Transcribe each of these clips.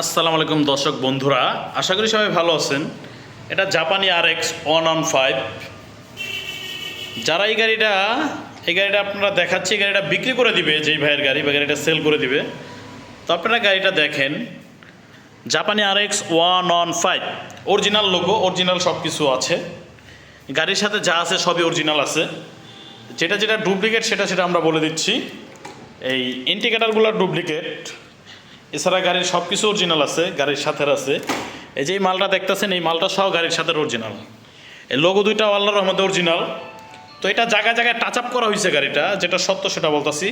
আসসালামু আলাইকুম দর্শক বন্ধুরা, আশা করি সবাই ভালো আছেন। এটা জাপানি R X one on five যারা এই গাড়িটা এই গাড়িটা আপনারা দেখাচ্ছি, এই গাড়িটা বিক্রি করে দিবে, যেই ভাইয়ের গাড়ি বা গাড়িটা সেল করে দিবে। তো আপনারা গাড়িটা দেখেন, জাপানি R X one on five original logo original সব কিছু আছে। গাড়ির সাথে যা আছে সবই অরিজিনাল আছে। যেটা যেটা ডুপ্লিকেট সেটা সেটা আমরা বলে দিচ্ছি। এই ইন্ডিকেটারগুলোর ডুপ্লিকেট এছাড়া গাড়ির সব কিছু অরিজিনাল আছে, গাড়ির সাথে আছে। এই যে মালটা দেখতেছেন, এই মালটা সহ গাড়ির সাথে অরিজিনাল এই লোগো দুইটা আল্লাহর রহমতে অরিজিনাল তো এটা জায়গায় জায়গায় টাচ আপ করা হয়েছে গাড়িটা, যেটা সত্য সেটা বলতাছি।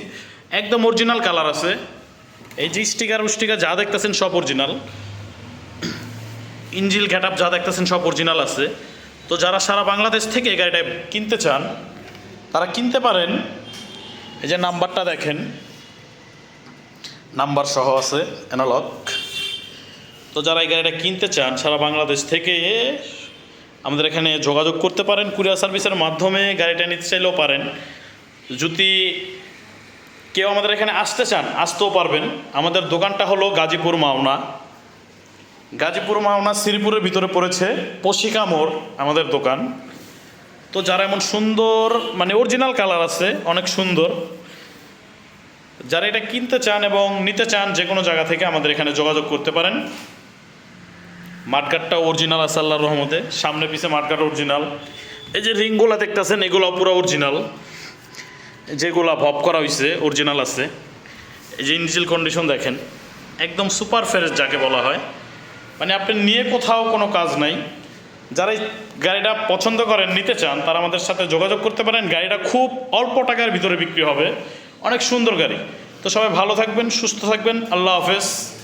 একদম অরিজিনাল কালার আছে। এই যে স্টিকার স্টিকার যা দেখতেছেন সব অরিজিনাল ইঞ্জিল ঘ্যাটাপ যা দেখতেছেন সব অরিজিনাল আছে। তো যারা সারা বাংলাদেশ থেকে এই গাড়িটা কিনতে চান, তারা কিনতে পারেন। এই যে নাম্বারটা দেখেন। নাম্বার সহ আছে অ্যানালগ তো যারা এই গাড়িটা কিনতে চান, সারা বাংলাদেশ থেকে আমাদের এখানে যোগাযোগ করতে পারেন, কুরিয়ার সার্ভিসের মাধ্যমে গাড়িটা নিতে চাইলেও পারেন। যদি কেউ আমাদের এখানে আসতে চান, আসতেও পারবেন। আমাদের দোকানটা হলো গাজীপুর মাওনা। গাজীপুর মাওনা শ্রীপুরের ভিতরে পড়েছে পশিকা মোড়, আমাদের দোকান। তো যারা এমন সুন্দর মানে অরিজিনাল কালার আছে, অনেক সুন্দর। যারা এটা কিনতে চান এবং নিতে চান, যে কোনো জায়গা থেকে আমাদের এখানে যোগাযোগ করতে পারেন। মাঠগাটটা অরিজিনাল আছে রহমতে। সামনে পিছে মাঠগাট অরিজিনাল এই যে রিংগুলা দেখতেছেন এগুলো পুরো অরিজিনাল যেগুলা ভব করা হয়েছে অরিজিনাল আছে। এই যে ইঞ্জিল কন্ডিশন দেখেন, একদম সুপার ফ্রেশ যাকে বলা হয়। মানে আপনি নিয়ে কোথাও কোনো কাজ নাই। যারা এই গাড়িটা পছন্দ করেন, নিতে চান, তারা আমাদের সাথে যোগাযোগ করতে পারেন। গাড়িটা খুব অল্প টাকার ভিতরে বিক্রি হবে। অনেক সুন্দর গাড়ি। তো সবাই ভালো থাকবেন সুস্থ থাকবেন। আল্লাহ হাফেজ।